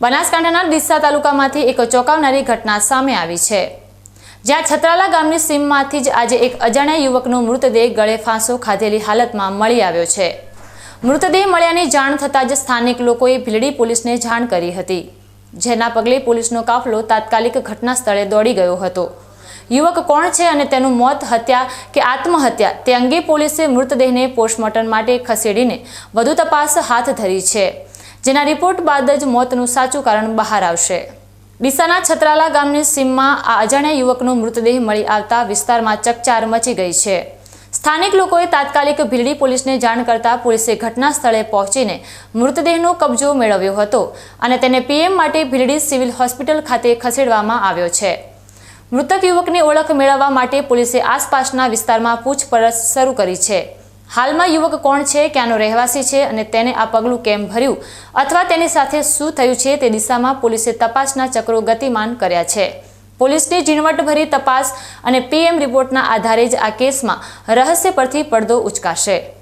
બનાસકાંઠાના ડીસા તાલુકામાંથી એક ચોંકાવનારી ઘટના સામે આવી છે. જ્યાં છત્રાલા ગામની સીમમાંથી જ આજે એક અજાણ્યા યુવકનો મૃતદેહ ગળે ફાંસો ખાધેલી હાલતમાં મળી આવ્યો છે. મૃતદેહ મળ્યાની જાણ થતાં જ સ્થાનિક લોકોએ ભીલડી પોલીસને જાણ કરી હતી. જેના પગલે પોલીસનો કાફલો તાત્કાલિક ઘટના સ્થળે દોડી ગયો હતો. યુવક કોણ છે અને તેનું મોત હત્યા કે આત્મહત્યા તે અંગે પોલીસે મૃતદેહને પોસ્ટમોર્ટમ માટે ખસેડીને વધુ તપાસ હાથ ધરી છે. જેના રિપોર્ટ બાદ જ મોતનું સાચું કારણ બહાર આવશે. ડીસાના છત્રાલા ગામની સીમમાં આ અજાણ્યા યુવકનો મૃતદેહ મળી આવતા વિસ્તારમાં ચકચાર મચી ગઈ છે. સ્થાનિક લોકોએ તાત્કાલિક ભીલડી પોલીસને જાણ કરતા પોલીસે ઘટના સ્થળે પહોંચીને મૃતદેહનો કબજો મેળવ્યો હતો અને તેને પીએમ માટે ભીલડી સિવિલ હોસ્પિટલ ખાતે ખસેડવામાં આવ્યો છે. મૃતક યુવકની ઓળખ મેળવવા માટે પોલીસે આસપાસના વિસ્તારમાં પૂછપરછ શરૂ કરી છે. હાલમાં યુવક કોણ છે, ક્યાંનો રહેવાસી છે અને તેને આ પગલું કેમ ભર્યું? અથવા તેની સાથે શું થયું છે તે દિશામાં પોલીસે તપાસના ચક્રો ગતિમાન કર્યા છે. પોલીસની ઝીણવટભરી તપાસ અને પીએમ રિપોર્ટના આધારે જ આ કેસમાં રહસ્ય પરથી પડદો ઉચકાશે.